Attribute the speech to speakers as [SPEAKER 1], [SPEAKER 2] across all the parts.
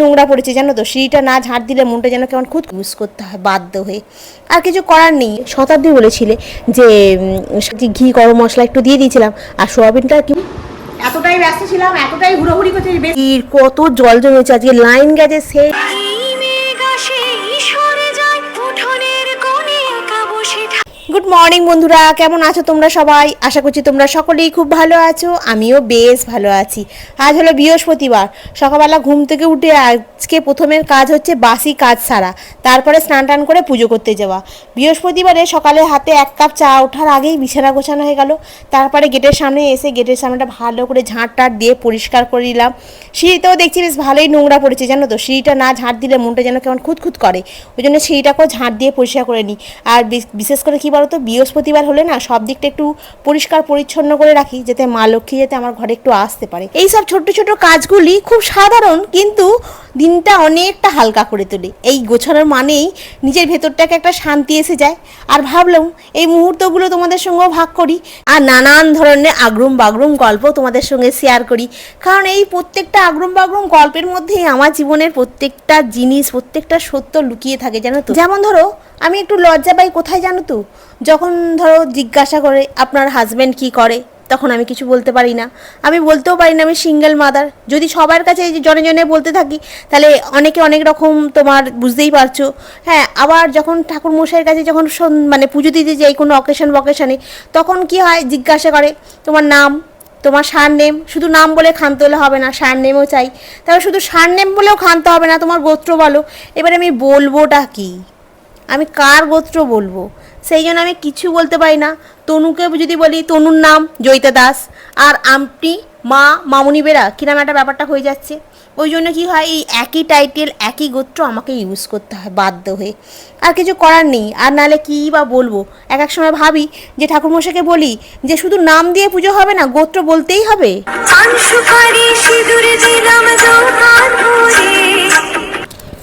[SPEAKER 1] নোংরা পড়েছে জানো তো সিঁড়িটা না ঝাড় দিলে মনটা যেন কেমন খুদ ইউজ করতে হয়, বাধ্য হয়ে। আর কিছু করার নেই। শতাব্দী বলেছিলে যে ঘি, গরম মশলা একটু দিয়ে দিয়েছিলাম, আর সোয়াবিনটা কি? এতটাই ব্যস্ত ছিলাম, এতটাই হুড়োহুড়ি করছে কত জল জমেছে, আজকে লাইন গেছে সে গুড মর্নিং বন্ধুরা। কেমন আছো তোমরা সবাই? আশা করছি তোমরা সকলেই খুব ভালো আছো। আমিও বেশ ভালো আছি। আজ হলো বৃহস্পতিবার। সকালবেলা ঘুম থেকে উঠে আজকে প্রথমের কাজ হচ্ছে বাসি কাজ সারা। তারপরে স্নান টান করে পুজো করতে যাওয়া। বৃহস্পতিবারে সকালে হাতে এক কাপ চা ওঠার আগেই বিছানা গোছানো হয়ে গেল। তারপরে গেটের সামনে এসে গেটের সামনেটা ভালো করে ঝাঁট টাট দিয়ে পরিষ্কার করে নিলাম। সিঁড়িতেও দেখছি বেশ ভালোই নোংরা পড়েছে, জানো তো? সিঁড়িটা না ঝাঁট দিলে মনটা যেন কেমন খুঁতখুত করে। ওই জন্য সিঁড়িটাকেও ঝাঁট দিয়ে পরিষ্কার করে নিই। আর বিশেষ করে কি বলতো বৃহস্পতিবার হলে না সব দিকটা একটু পরিষ্কার পরিচ্ছন্ন করে রাখি, যাতে মা লক্ষ্মী যাতে আমার ঘরে একটু আসতে পারে। এই সব ছোট ছোট কাজগুলি খুব সাধারণ, কিন্তু দিনটা অনেকটা হালকা করে তোলে। এই গোছানোর মানেই নিজের ভেতরটাকে একটা শান্তি এসে যায়। আর ভাবলাম এই মুহূর্তগুলো তোমাদের সঙ্গেও ভাগ করি আর নানান ধরনের আগ্রুম বাগরুম গল্প তোমাদের সঙ্গে শেয়ার করি। কারণ এই প্রত্যেকটা আগ্রুম বাগরুম গল্পের মধ্যেই আমার জীবনের প্রত্যেকটা জিনিস, প্রত্যেকটা সত্য লুকিয়ে থাকে, জানো তো? যেমন ধরো আমি একটু লজ্জা পাই, কোথায় জানো তো? যখন ধরো জিজ্ঞাসা করে, আপনার হাজব্যান্ড কি করে? তখন আমি কিছু বলতে পারি না। আমি বলতেও পারি না আমি সিঙ্গেল মাদার যদি সবার কাছে জনে জনে বলতে থাকি, তাহলে অনেকে অনেক রকম তোমার বুঝতেই পারছ। হ্যাঁ আবার যখন ঠাকুর মশাইয়ের কাছে যখন মানে পুজো দিতে যাই কোনো অকেশন বকেশনে, তখন কি হয়, জিজ্ঞাসা করে, তোমার নাম? তোমার সার নেম শুধু নাম বলে খানতে হলে হবে না সার নেমও চাই। তাহলে শুধু সার নেম বলেও খানতে হবে না, তোমার গোত্র বলো। এবার আমি বলবোটা কি? আমি কার গোত্র বলব? সেই জন্য আমি কিছু বলতে পারি না। তনুকে যদি বলি, তনুর নাম জয়িতা দাস। আর আপনি মা মামুনি বেরা কিরম একটা ব্যাপারটা হয়ে যাচ্ছে। ওই জন্য কি হয়, এই একই টাইটেল একই গোত্র আমাকে ইউজ করতে হয়, বাধ্য হয়ে। আর কিছু করার নেই। আর নাহলে কী বা বলব? এক এক সময় ভাবি যে ঠাকুরমশাইকে বলি যে, শুধু নাম দিয়ে পুজো হবে না, গোত্র বলতেই হবে?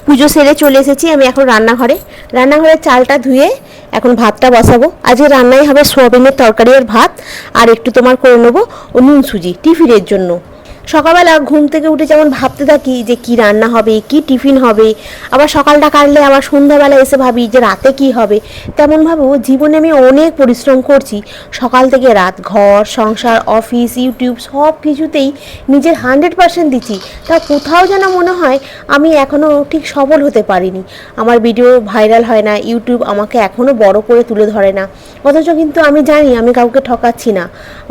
[SPEAKER 1] পুজো সেরে চলে এসেছি, আমি এখন রান্নাঘরে। রান্নাঘরে চালটা ধুয়ে এখন ভাতটা বসাবো। আজকে রান্নাই হবে সোয়াবিনের তরকারি আর ভাত, আর একটু তোমার করে নেব ও নুন সুজি টিফিনের জন্য। সকালবেলা ঘুম থেকে উঠে যেমন ভাবতে থাকি যে কি রান্না হবে, কি টিফিন হবে, আবার সকালটা কাটলে আবার সন্ধ্যাবেলা এসে ভাবি যে রাতে কি হবে, তেমন ভাবো জীবনে আমি অনেক পরিশ্রম করছি। সকাল থেকে রাত ঘর, সংসার, অফিস, ইউটিউব সব কিছুতেই নিজের হান্ড্রেড পার্সেন্ট দিচ্ছি। তা কোথাও যেন মনে হয় আমি এখনও ঠিক সফল হতে পারিনি। আমার ভিডিও ভাইরাল হয় না, ইউটিউব আমাকে এখনও বড় করে তুলে ধরে না। অথচ কিন্তু আমি জানি আমি কাউকে ঠকাচ্ছি না।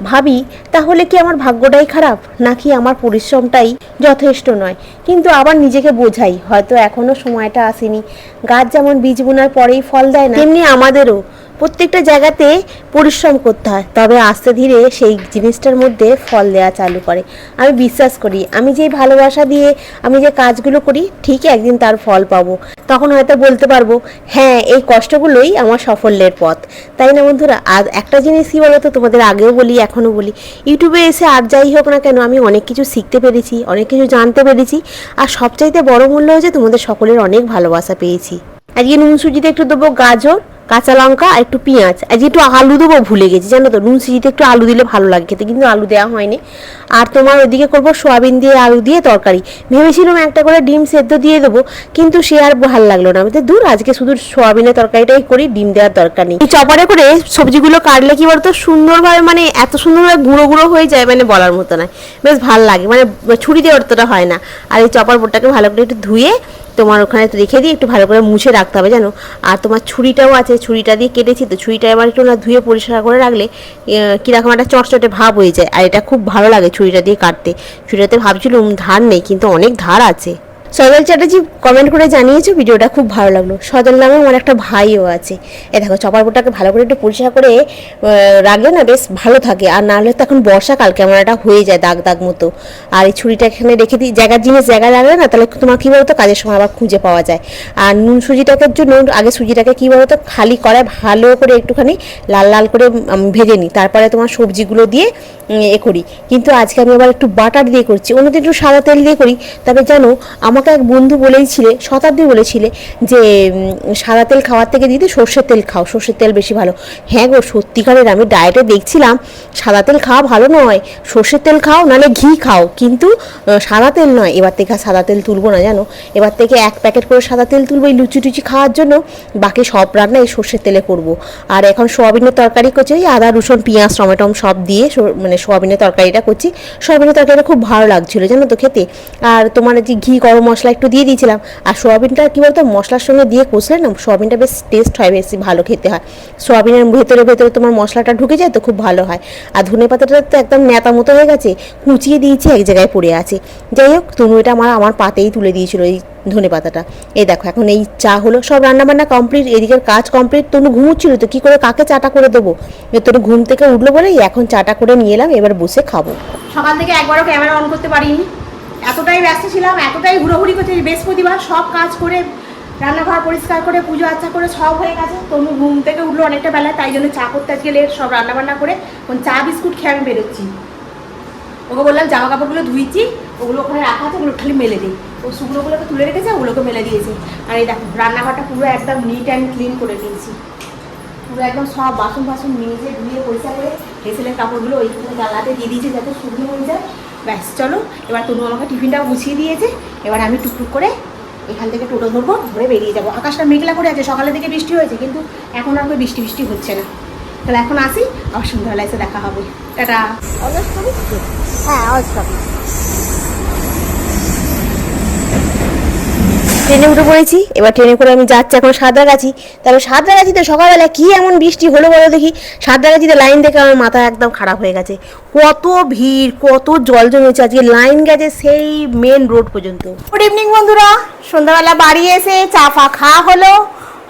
[SPEAKER 1] ভাবি, তাহলে কি আমার ভাগ্যটাই খারাপ? নাকি আমার পরিশ্রমটাই যথেষ্ট নয়। কিন্তু আবার নিজেকে বোঝাই। হয়তো এখনও সময়টা আসেনি। গাছ যেমন বীজ বোনার পরেই ফল দেয় না, তেমনি আমাদেরও। প্রত্যেকটা জায়গাতে পরিশ্রম করতে হয়, তবে আস্তে ধীরে সেই জিনিসটার মধ্যে ফল দেওয়া চালু করে। আমি বিশ্বাস করি, আমি যে ভালোবাসা দিয়ে আমি যে কাজগুলো করি, ঠিকই একদিন তার ফল পাবো। তখন হয়তো বলতে পারব হ্যাঁ এই কষ্টগুলোই আমার সাফল্যের পথ। তাই না বন্ধুরা? আর একটা জিনিস কী বলতো, তোমাদের আগেও বলি, এখনও বলি। ইউটিউবে এসে আর যাই হোক না কেন, আমি অনেক কিছু শিখতে পেরেছি, অনেক কিছু জানতে পেরেছি। আর সবচাইতে বড় মূল্য হচ্ছে তোমাদের সকলের অনেক ভালোবাসা পেয়েছি। আজকে নুন সুজিতে একটু দেবো গাজর কাঁচা লঙ্কা আর একটু পেঁয়াজ। আজকে একটু আলু দেবো, ভুলে গেছি। জানো তো, নুন সিজিতে একটু আলু দিলে ভালো লাগে খেতে, কিন্তু আলু দেওয়া হয়নি। আর তোমার ওদিকে করব সোয়াবিন দিয়ে আলু দিয়ে তরকারি। ভেবেছিলাম একটা করে ডিম সেদ্ধ দিয়ে দেবো, কিন্তু সে আর ভালো লাগল না। আমি তো দূর আজকে শুধু সোয়াবিনের তরকারিটাই করি, ডিম দেওয়ার দরকার নেই। এই চপারে করে সবজিগুলো কাটলে কি বলতো, সুন্দরভাবে মানে এত সুন্দরভাবে গুঁড়ো গুঁড়ো হয়ে যায় মানে বলার মতো নয়। বেশ ভালো লাগে মানে ছুরি দিয়ে অতটা হয় না। আর এই চপার বোর্ডটাকে ভালো করে একটু ধুয়ে তোমার ওখানে রেখে দিয়ে একটু ভালো করে মুছে রাখতে হবে, জানো? আর তোমার ছুরিটাও আছে, ছুরিটা দিয়ে কেটেছি তো, ছুরিটা এবার একটু না ধুয়ে পরিষ্কার করে রাখলে কীরকম একটা চটচটে ভাব হয়ে যায়। আর এটা খুব ভালো লাগে ছুরিটা দিয়ে কাটতে। ছুরিটাতে ভাবছিলুম ধার নেই কিন্তু অনেক ধার আছে। সজল চ্যাটার্জি কমেন্ট করে জানিয়েছো, ভিডিওটা খুব ভালো লাগল। সজল নামে আমার একটা ভাইও আছে। এ দেখো চপার বোটাকে ভালো করে একটু পরিষ্কার করে রাখলে না বেশ ভালো থাকে। আর না হলে তো এখন বর্ষাকাল কেমন একটা হয়ে যায় দাগ দাগ মতো। আর এই ছুরিটা এখানে রেখে দিই। জায়গার জিনিস জায়গায় রাখলে না, তাহলে তোমার কী বলতো, কাজের সময় আবার খুঁজে পাওয়া যায়। আর নুন সুজিটাকে জন্য আগে সুজিটাকে কী বলতো, খালি করায় ভালো করে একটুখানি লাল লাল করে ভেজে নিই। তারপরে তোমার সবজিগুলো দিয়ে এ করি। কিন্তু আজকে আমি আবার একটু বাটার দিয়ে করছি। অন্যদিন একটু সাদা তেল দিয়ে করি। তবে জানো আমাকে আমাকে এক বন্ধু বলেইছিলে, শতাব্দী বলেছিলে যে সাদা তেল খাওয়ার থেকে দিদি সর্ষের তেল খাও, সর্ষের তেল বেশি ভালো। হ্যাঁ গো, সত্যিকারের আমি ডায়েটে দেখছিলাম, সাদা তেল খাওয়া ভালো নয়, সর্ষের তেল খাও নাহলে ঘি খাও, কিন্তু সাদা তেল নয়। এবার থেকে আর সাদা তেল তুলবো না, জানো? এবার থেকে এক প্যাকেট করে সাদা তেল তুলবো এই লুচি টুচি খাওয়ার জন্য, বাকি সব রান্না এই সর্ষের তেলে করব। আর এখন সোয়াবিনের তরকারি করছি ওই আদা, রসুন, পেঁয়াজ টমেটম সব দিয়ে মানে সোয়াবিনের তরকারিটা করছি। সোয়াবিনের তরকারিটা খুব ভালো লাগছিল, জানো তো খেতে। আর তোমার যে ঘি গরম মশলা একটু দিয়ে দিয়েছিলাম। আর সোয়াবিনটা কী বলতো, মশলার সঙ্গে দিয়ে কষলে না, সোয়াবিনটা বেশ টেস্ট হয়, বেশি ভালো খেতে হয়। সোয়াবিনের ভেতরে ভেতরে তোমার মশলাটা ঢুকে যায় তো খুব ভালো হয়। আর ধনে পাতাটা তো একদম নেতা মতো হয়ে গেছে, কুচিয়ে দিয়েছি, এক জায়গায় পড়ে আছে। যাই হোক তুমি এটা আমার আমার পাতেই তুলে দিয়েছিল এই ধনে পাতাটা। এই দেখো, এখন এই চা হলো, সব রান্না বান্না কমপ্লিট এদিকের কাজ কমপ্লিট তনু ঘুমোচ্ছিল তো কি করে, কাকে চাটা করে দেবো? তনু ঘুম থেকে উঠল বলেই এখন চাটা করে নিয়ে এলাম, এবার বসে খাব।
[SPEAKER 2] সকাল থেকে একবারও ক্যামেরা অন করতে পারিনি। এতটাই ব্যস্ত ছিলাম, এতটাই ঘুরোঘুরি করতে বৃহস্পতিবার সব কাজ করে, রান্নাঘর পরিষ্কার করে, পুজো আচ্ছা করে সব হয়ে গেছে। তনু ঘুম থেকে উঠল অনেকটা বেলায়, তাই জন্য চা করতে আজকে লেট সব রান্নাবান্না করে এখন চা, বিস্কুট খেয়ে আমি বেরোচ্ছি। ওকে বললাম, জামা কাপড়গুলো ধুইছি, ওগুলো ওখানে রাখা আছে, ওগুলো খালি মেলে দিই। ও শুকনোগুলোকে তুলে রেখেছে, ওগুলোকে মেলে দিয়েছে। আর এই দেখো, রান্নাঘরটা পুরো একদম নিট অ্যান্ড ক্লিন করে দিয়েছি পুরো একদম সব বাসন বাসন মেজে ধুয়ে পরিষ্কার করে হেসেলের কাপড়গুলো ওইখানে জ্বালাতে দিয়ে দিয়েছে যাতে শুকনো হয়ে যায়। ব্যাস, চলো। এবার তনু আমাকে টিফিনটাও গুছিয়ে দিয়েছে। এবার আমি টুকটুক করে এখান থেকে টোটো ধরবো, ধরে বেরিয়ে যাব। আকাশটা মেঘলা করে আছে, সকালের দিকে বৃষ্টি হয়েছে, কিন্তু এখন আর বৃষ্টি বৃষ্টি হচ্ছে না। তাহলে এখন আসি, আবার সন্ধ্যাবেলা এসে দেখা হবে। টাটা। হ্যাঁ
[SPEAKER 1] ট্রেনে উঠে পড়েছি। এবার ট্রেনে করে আমি যাচ্ছি, এখন সাঁতরাগাছি। তবে সাঁতরাগাছিতে সকালবেলা কি এমন বৃষ্টি হলো বলো দেখি? সাঁতরাগাছিতে লাইন দেখে আমার মাথা একদম খারাপ হয়ে গেছে। কত ভিড়, কত জল জমেছে। আজকে লাইন গেছে সেই মেন রোড পর্যন্ত।
[SPEAKER 2] গুড ইভিনিং বন্ধুরা। সন্ধ্যাবেলা বাড়ি এসে চা ফা খাওয়া হলো।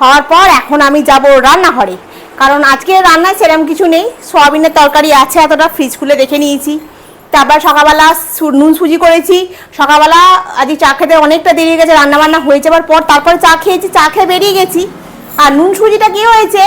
[SPEAKER 2] হওয়ার পর এখন আমি যাব রান্নাঘরে। কারণ আজকে রান্নায় সেরকম কিছু নেই। সোয়াবিনের তরকারি আছে, এতটা ফ্রিজ খুলে দেখে নিয়েছি। তারপর সকালবেলা নুন সুজি করেছি। সকালবেলা আজ চা খেতে অনেকটা দেরি গেছে রান্না বান্না হয়ে যাওয়ার পর তারপরে চা খেয়েছি, চা খেয়ে বেরিয়ে গেছি। আর নুন সুজিটা কি হয়েছে?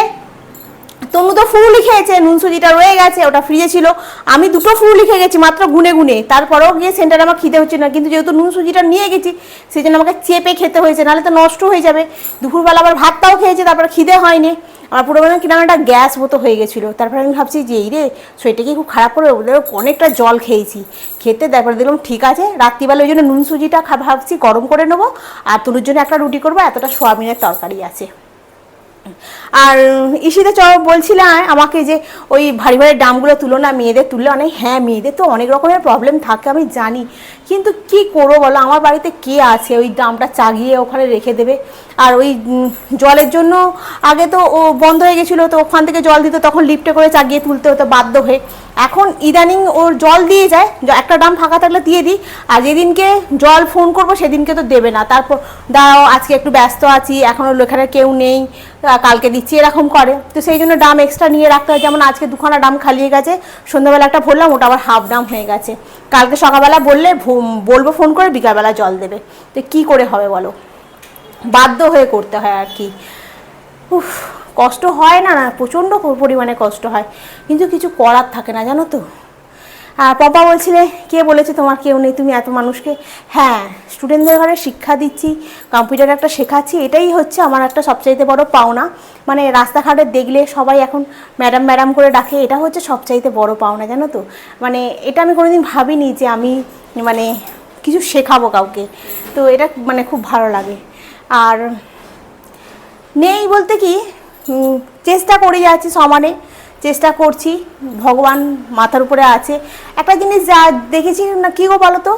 [SPEAKER 2] তনু তো ফুল খেয়েছে নুন সুজিটা রয়ে গেছে, ওটা ফ্রিজে ছিল। আমি দুটো ফুল লিখে গেছি, মাত্র গুনে গুনে। তারপরেও গিয়ে সেন্টারে আমার খিদে হচ্ছে না, কিন্তু যেহেতু নুন সুজিটা নিয়ে গেছি সেই জন্য আমাকে চেপে খেতে হয়েছে, নাহলে তো নষ্ট হয়ে যাবে। দুপুরবেলা আবার ভাতটাও খেয়েছে, তারপরে খিদে হয়নি। আমার পুরো মানে কিনা একটা গ্যাস মতো হয়ে গেছিল। তারপরে আমি ভাবছি যে, এই রে শরীরটা কি খুব খারাপ করে ওদের অনেকটা জল খেয়েছি। খেতে তারপরে দেখলাম ঠিক আছে, রাত্রিবেলা ওই জন্য নুন সুজিটা ভাবছি গরম করে নেব, আর তনুর জন্য একটা রুটি করব, এতটা সোয়াবিনের তরকারি আছে। আর ইসিদা চ বলছিলাম আমাকে যে ওই ভারী ভারী ডামগুলো তুলো না, মেয়েদের তুললে অনেক হ্যাঁ মেয়েদের তো অনেক রকমের প্রবলেম থাকে, আমি জানি। কিন্তু কি করব বলো, আমার বাড়িতে কে আছে? ওই ডামটা চাগিয়ে ওখানে রেখে দেবে। আর ওই জলের জন্য আগে তো ও বন্ধ হয়ে গেছিল, তো ওখান থেকে জল দিত, তখন লিফটে করে চাগিয়ে তুলতে হতো বাধ্য হয়ে। এখন ইদানিং ওর জল দিয়ে যায় একটা ড্রাম ফাঁকা থাকলে দিয়ে দিই, আর যেদিনকে জল ফোন করব সেদিনকে তো দেবে না। তারপর দাও আজকে একটু ব্যস্ত আছি, এখানে কেউ নেই কালকে দিচ্ছি, এরকম করে। তো সেই জন্য ডাম এক্সট্রা নিয়ে রাখতে হয়। যেমন আজকে দুখানা ডাম খালিয়ে গেছে, সন্ধ্যাবেলা একটা ভরলাম, ওটা আবার হাফ ডাম হয়ে গেছে। কালকে সকালবেলা বললে বলব ফোন করে, বিকালবেলা জল দেবে। তো কি করে হবে বলো? বাধ্য হয়ে করতে হয় আর কি। উফ কষ্ট হয় না না প্রচণ্ড পরিমাণে কষ্ট হয়। কিন্তু কিছু করার থাকে না, জানো তো। আর পাপা বলছিলে, কে বলেছে তোমার কেউ নেই, তুমি এত মানুষকে। হ্যাঁ স্টুডেন্টদের ঘরে শিক্ষা দিচ্ছি কম্পিউটার একটা শেখাচ্ছি, এটাই হচ্ছে আমার একটা সবচাইতে বড় পাওনা। মানে রাস্তাঘাটে দেখলে সবাই এখন ম্যাডাম ম্যাডাম করে ডাকে, এটা হচ্ছে সবচাইতে বড় পাওনা, জানো তো। মানে এটা আমি কোনোদিন ভাবিনি যে আমি মানে কিছু শেখাবো কাউকে। তো এটা মানে খুব ভালো লাগে। আর নেই বলতে কি চেষ্টা করে যাচ্ছি সমানে, চেষ্টা করছি, ভগবান মাথার উপরে আছে। একটা জিনিস যা দেখেছি না, কী গো বলো তো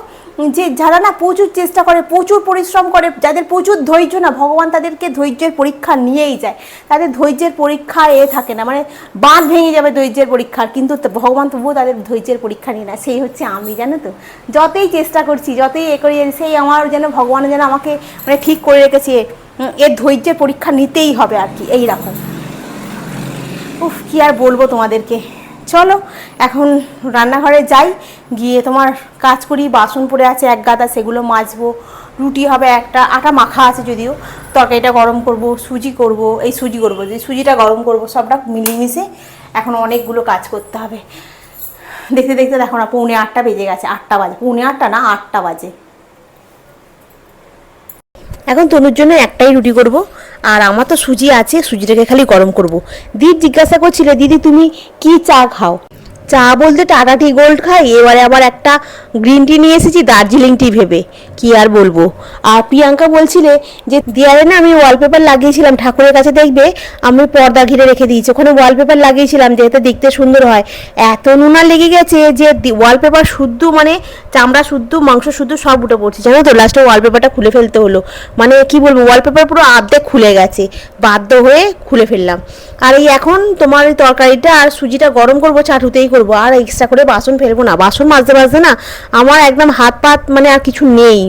[SPEAKER 2] যে যারা না প্রচুর চেষ্টা করে, প্রচুর পরিশ্রম করে, যাদের প্রচুর ধৈর্য না, ভগবান তাদেরকে ধৈর্যের পরীক্ষা নিয়েই যায়। তাদের ধৈর্যের পরীক্ষা এ থাকে না মানে বাঁধ ভেঙে যাবে ধৈর্যের পরীক্ষার, কিন্তু ভগবান তবুও তাদের ধৈর্যের পরীক্ষা নিয়ে না সেই হচ্ছে আমি, জানো তো? যতই চেষ্টা করছি, যতই এ করি, সেই আমার যেন, ভগবান যেন আমাকে মানে ঠিক করে রেখেছে। এর ধৈর্যের পরীক্ষা নিতেই হবে আর কি এই রকম উফ, কি আর বলব তোমাদেরকে। চলো, এখন রান্নাঘরে যাই, গিয়ে তোমার কাজ করি, বাসন পড়ে আছে, এক গাদা সেগুলো মাজবো, রুটি হবে একটা, আটা মাখা আছে যদিও, তরকারিটা গরম করব, সুজি করব, এই সুজি করব, যে সুজিটা গরম করব, সবটা মিলিয়ে এখন অনেকগুলো কাজ করতে হবে। দেখতে দেখতে দেখো না, পৌনে আটটা বেজে গেছে, আটটা বাজে, পৌনে আটটা না, আটটা বাজে।
[SPEAKER 1] এখন তনুর জন্য একটাই রুটি করব। আর আমার তো সুজি আছে, সুজিটাকে খালি গরম করব। দিদি জিজ্ঞাসা করছিলে, দিদি তুমি কি চা খাও? চা বলতে টাটা টি গোল্ড খাই, এবারে আবার একটা গ্রিন টি নিয়ে এসেছি দার্জিলিং টি ভেবে। কি আর বলব? আর প্রিয়াঙ্কা বলছিলে যে দেয়ালে না আমি ওয়ালপেপার লাগিয়েছিলাম, ঠাকুরের কাছে দেখবে, আমি পর্দা ঘিরে রেখে দিয়েছি। ওখানে ওয়ালপেপার লাগিয়েছিলাম যাতে দেখতে সুন্দর হয়। এত নোনা লেগে গেছে যে ওয়ালপেপার শুদ্ধ মানে চামড়া শুদ্ধ, মাংস শুদ্ধ, সব উঠে পড়ছে। জানো তো লাস্টে ওয়ালপেপারটা খুলে ফেলতে হলো। মানে কি বলব ওয়ালপেপার পুরো আর্ধেক খুলে গেছে। বাধ্য হয়ে খুলে ফেললাম। আর এই এখন তোমার এই তরকারিটা আর সুজিটা গরম করব চাটুতেই করব। আর এক্সট্রা করে বাসন ফেলব না। বাসন মাজতে মাজতে না আমার একদম হাত পাত মানে আর কিছু নেই।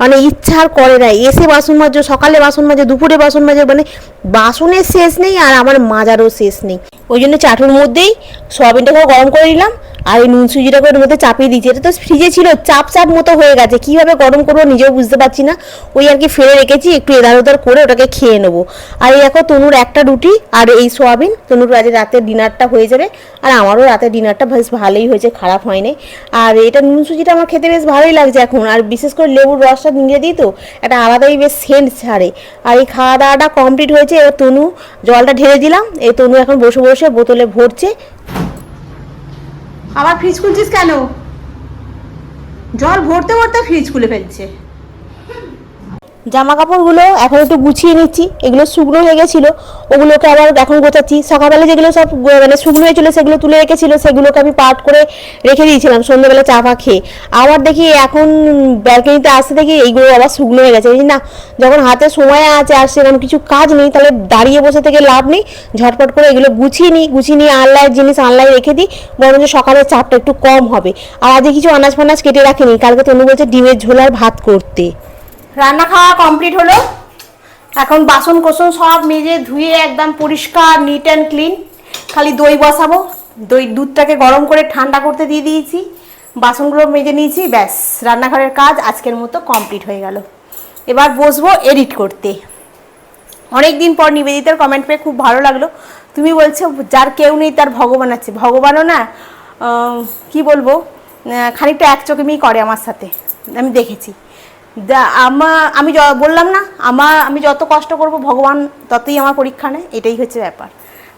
[SPEAKER 1] মানে ইচ্ছা আর করে না। এসে বাসন মাজো, সকালে বাসন মাজে, দুপুরে বাসন মাজে মানে বাসনের শেষ নেই আর আমার মাজারও শেষ নেই। ওই জন্য চাটুর মধ্যেই সয়াবিনটাকেও গরম করে নিলাম। আর এই নুন সুজিটাকে ওর মধ্যে চাপিয়ে দিয়েছি। এটা তো ফ্রিজে ছিল চাপ চাপ মতো হয়ে গেছে। কীভাবে গরম করব নিজেও বুঝতে পারছি না। ওই আর কি ফেলে রেখেছি, একটু এধার ওধার করে ওটাকে খেয়ে নেব। আর এই দেখো তনুর একটা রুটি আর এই সোয়াবিন। তনুর আজ রাতের ডিনারটা হয়ে যাবে। আর আমারও রাতের ডিনারটা বেশ ভালোই হয়েছে, খারাপ হয়নি। আর এটা নুন সুজিটা আমার খেতে বেশ ভালোই লাগছে এখন। আর বিশেষ করে লেবুর রসটা নিয়ে দিই তো একটা আলাদাই বেশ সেন্ট ছাড়ে। আর এই খাওয়া দাওয়াটা কমপ্লিট হয়েছে। এবার তনু জলটা ঢেলে দিলাম। এই তনু এখন বসে বসে বোতলে ভরছে।
[SPEAKER 2] আবার ফ্রিজ খুলছিস কেন? জল ভরতে ভরতে ফ্রিজ খুলে ফেলছে।
[SPEAKER 1] জামা কাপড়গুলো এখন একটু গুছিয়ে নিচ্ছি। এগুলো শুকনো হয়ে গেছিল, ওগুলোকে আবার এখন গোছাচ্ছি। সকালবেলা যেগুলো সব মানে শুকনো হয়েছিল সেগুলো তুলে রেখেছিল, সেগুলোকে আমি পাট করে রেখে দিয়েছিলাম, সন্ধ্যেবেলা চা ফা খেয়ে। আবার দেখি এখন ব্যালকনিতে আসতে দেখি এইগুলো আবার শুকনো হয়ে গেছে। না, যখন হাতে সময় আছে আর সেরকম কিছু কাজ নেই, তাহলে দাঁড়িয়ে বসে থেকে লাভ নেই। ঝটপট করে এগুলো গুছিয়ে নিই, গুছিয়ে নিয়ে আনলাইন জিনিস আনলাইন রেখে দিই, বরঞ্চ সকালের চাপটা একটু কম হবে। আর আজকে কিছু আনাজ ফানাজ কেটে রাখিনি, কালকে তনু বলছে ডিমের ঝোল আর ভাত করতে।
[SPEAKER 2] রান্না খাওয়া কমপ্লিট হলো। এখন বাসন কোসন সব মেজে ধুয়ে একদম পরিষ্কার নিট অ্যান্ড ক্লিন খালি দই বসাবো। দই দুধটাকে গরম করে ঠান্ডা করতে দিয়ে দিয়েছি। বাসনগুলো মেজে নিয়েছি, ব্যাস, রান্নাঘরের কাজ আজকের মতো কমপ্লিট হয়ে গেল। এবার বসবো এডিট করতে। অনেক দিন পর নিবেদিতার কমেন্ট পেয়ে খুব ভালো লাগল। তুমি বলছো, যার কেউ নেই তার ভগবান আছে। ভগবানও না কি বলব খানিকটা এক চোখেমেই করে আমার সাথে। আমি দেখেছি। দা- আমা, আমি বললাম না, আমার, আমি যত কষ্ট করব, ভগবান ততই আমার পরীক্ষা নেয়, এটাই হচ্ছে ব্যাপার।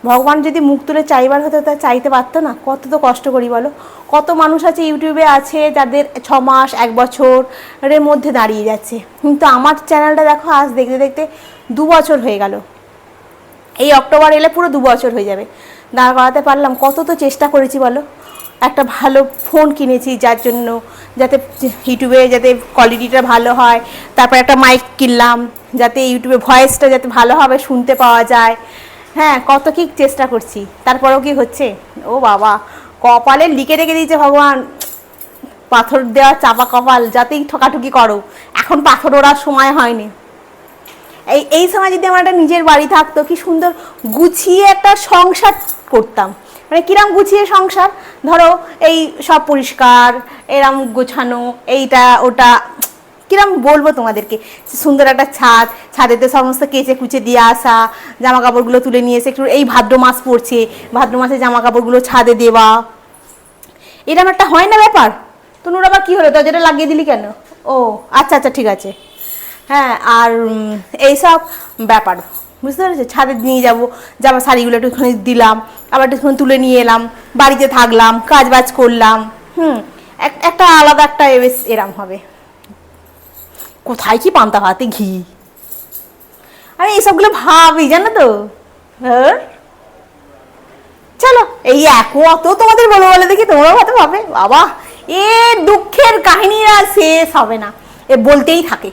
[SPEAKER 2] ভগবান যদি মুখ তুলে চাইবার হতো, তা চাইতে পারতো না, কত তো কষ্ট করি বলো। কত মানুষ আছে ইউটিউবে আছে, যাদের ছ মাস, এক বছরের মধ্যে দাঁড়িয়ে যাচ্ছে। কিন্তু আমার চ্যানেলটা দেখো, আজ দেখতে দেখতে দু বছর হয়ে গেল। এই অক্টোবর এলে পুরো দু বছর হয়ে যাবে। দাঁড় করাতে পারলাম, কত তো চেষ্টা করেছি বলো। একটা ভালো ফোন কিনেছি যার জন্য যাতে ইউটিউবে যাতে কোয়ালিটিটা ভালো হয়। তারপর একটা মাইক কিনলাম, যাতে ইউটিউবে ভয়েসটা যাতে ভালোভাবে শুনতে পাওয়া যায়। হ্যাঁ কত কি চেষ্টা করছি। তারপরেও কি হচ্ছে? ও বাবা, কপালে লিখে রেখে দিয়েছে ভগবান। পাথর দেওয়া চাপা কপাল, যাতেই ঠকাঠুকি করো। এখন পাথর ওড়ার সময় হয়নি। এই এই সময় যদি আমার একটা নিজের বাড়ি থাকতো, কি সুন্দর গুছিয়ে একটা সংসার করতাম। মানে কিরাম গুছিয়ে সংসার? ধরো এই সব পরিষ্কার, এরম গোছানো, এইটা, ওটা, কিরম বলব তোমাদেরকে? সুন্দর একটা ছাদ, ছাদেতে সমস্ত কেচে কুচে দিয়ে আসা জামা কাপড়গুলো তুলে নিয়ে এসে একটু এই ভাদ্র মাস পড়ছে, ভাদ্র মাসে জামা কাপড়গুলো ছাদে দেওয়া। এরম একটা হয় না ব্যাপার? তনুর আবার কী হলো? দরজাটা লাগিয়ে দিলি কেন? ও আচ্ছা আচ্ছা ঠিক আছে। হ্যাঁ আর এইসব ব্যাপার। বুঝতে পেরেছ? ছাদে নিয়ে যাব, জামা শাড়িগুলো একটুখানি দিলাম, আবার একটুখানি তুলে নিয়ে এলাম, বাড়িতে থাকলাম কাজ বাজ করলাম, হুম, এক- একটা আলাদা একটা বেশ এরাম হবে। কোথায় কি পান্তা ভাতে ঘি? আমি এইসবগুলো ভাবি, জানো তো? হ্যাঁ? চলো, এই এক অত তোমাদের বলো বলে দেখি তোমরাও হয়তো ভাবে। বাবা, এ দুঃখের কাহিনীরা শেষ হবে না। এ বলতেই থাকে।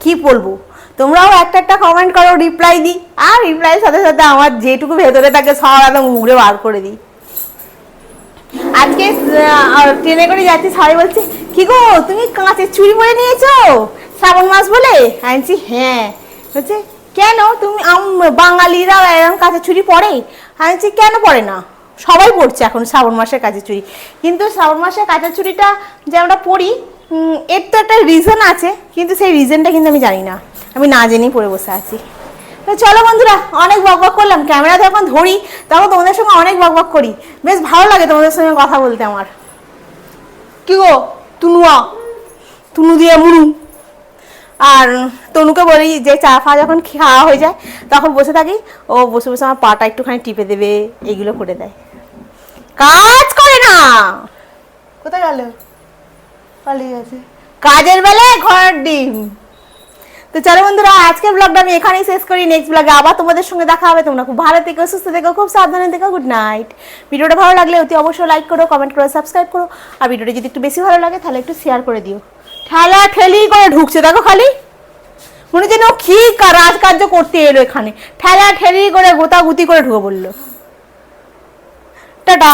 [SPEAKER 2] কি বলব? তোমরাও একটা একটা কমেন্ট করো রিপ্লাই দিই আর রিপ্লাইয়ের সাথে সাথে আমার যেটুকু ভেতরে থাকে সব একদম উড়ে বার করে দিই। আজকে ট্রেনে করে যাচ্ছি, সবাই বলছে, কি গো, তুমি কাঁচের চুড়ি পরে নিয়েছো? শ্রাবণ মাস বলে? বলছি হ্যাঁ। বলছে, কেন? তুমি, আম- বাঙালিরা এরকম কাঁচের চুড়ি পরে? বলছি, কেন পরে না? সবাই পড়ছে এখন শ্রাবণ মাসের কাঁচের চুড়ি। কিন্তু শ্রাবণ মাসের কাঁচের চুড়িটা যে আমরা পড়ি এর তো একটা রিজন আছে, কিন্তু সেই রিজনটা কিন্তু আমি জানি না। আমি না জেনেই পড়ে বসে আছি। তো চলো বন্ধুরা অনেক বক বক করলাম ক্যামেরা যখন ধরি তখন তোমাদের সঙ্গে অনেক বক বক করি। বেশ ভালো লাগে তোমাদের সঙ্গে কথা বলতে আমার। কি গো তুনুয়া? তুনু দিয়ে মুরু আর তনুকে বলি যে চা ফা যখন খাওয়া হয়ে যায় তখন বসে থাকি ও বসে বসে আমার পাটা একটুখানি টিপে দেবে এগুলো করে দেয়। কাজ করে না! কোথায় গেল? পালিয়ে গেছে। কাজের বেলায় ঘরের ডিম। তো চলো বন্ধুরা আজকে ব্লগটা আমি এখানেই শেষ করি। নেক্সট ব্লগে আবার তোমাদের সঙ্গে দেখা হবে। তোমরা খুব ভালো থেকো, সুস্থ থেকো, খুব সাবধানে থেকো। গুড নাইট ভিডিওটা ভালো লাগলে অতি অবশ্যই লাইক করো কমেন্ট করো সাবস্ক্রাইব করো। আর ভিডিওটা যদি একটু বেশি ভালো লাগে, তাহলে একটু শেয়ার করে দিও। ঠেলা ঠেলি করে ঢুকছে, দেখো খালি। মনে যেন কি রাজকার্য করতে এলো এখানে। ঠেলা ঠেলি করে গোতাগুতি করে ঢুকে পড়ল। টাটা।